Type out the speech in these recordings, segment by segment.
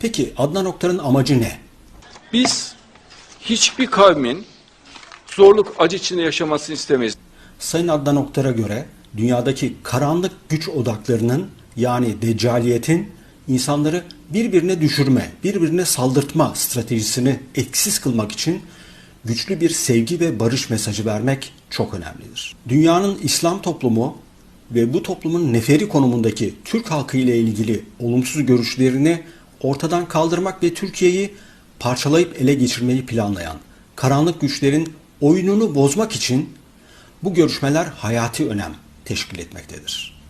Peki Adnan Oktar'ın amacı ne? Biz hiçbir kavmin zorluk, acı içinde yaşamasını istemeyiz. Sayın Adnan Oktar'a göre dünyadaki karanlık güç odaklarının yani deccaliyetin insanları birbirine düşürme, birbirine saldırtma stratejisini etkisiz kılmak için güçlü bir sevgi ve barış mesajı vermek çok önemlidir. Dünyanın İslam toplumu ve bu toplumun neferi konumundaki Türk halkı ile ilgili olumsuz görüşlerini ortadan kaldırmak ve Türkiye'yi parçalayıp ele geçirmeyi planlayan karanlık güçlerin oyununu bozmak için bu görüşmeler hayati önem teşkil etmektedir.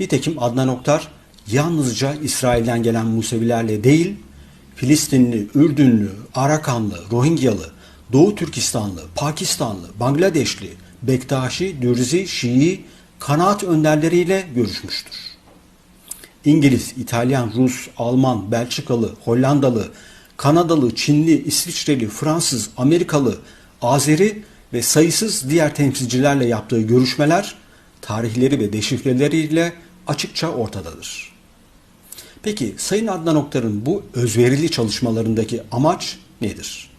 Nitekim Adnan Oktar yalnızca İsrail'den gelen Musevilerle değil, Filistinli, Ürdünlü, Arakanlı, Rohingyalı, Doğu Türkistanlı, Pakistanlı, Bangladeşli, Bektaşi, Dürzi, Şii, kanaat önderleriyle görüşmüştür. İngiliz, İtalyan, Rus, Alman, Belçikalı, Hollandalı, Kanadalı, Çinli, İsviçreli, Fransız, Amerikalı, Azeri ve sayısız diğer temsilcilerle yaptığı görüşmeler tarihleri ve deşifreleriyle açıkça ortadadır. Peki Sayın Adnan Oktar'ın bu özverili çalışmalarındaki amaç nedir?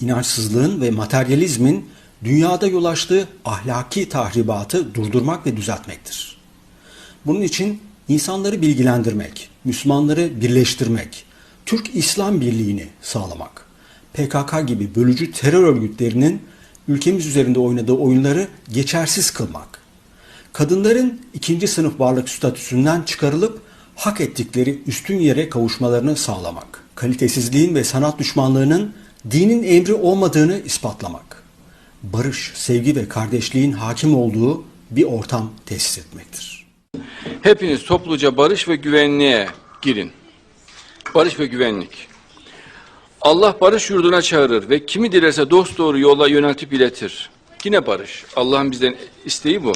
İnançsızlığın ve materyalizmin dünyada yol açtığı ahlaki tahribatı durdurmak ve düzeltmektir. Bunun için insanları bilgilendirmek, Müslümanları birleştirmek, Türk İslam Birliği'ni sağlamak, PKK gibi bölücü terör örgütlerinin ülkemiz üzerinde oynadığı oyunları geçersiz kılmak, kadınların ikinci sınıf varlık statüsünden çıkarılıp hak ettikleri üstün yere kavuşmalarını sağlamak, kalitesizliğin ve sanat düşmanlığının dinin emri olmadığını ispatlamak, barış, sevgi ve kardeşliğin hakim olduğu bir ortam tesis etmektir. Hepiniz topluca barış ve güvenliğe girin. Barış ve güvenlik. Allah barış yurduna çağırır ve kimi dilerse dost doğru yola yöneltip iletir. Yine barış. Allah'ın bizden isteği bu.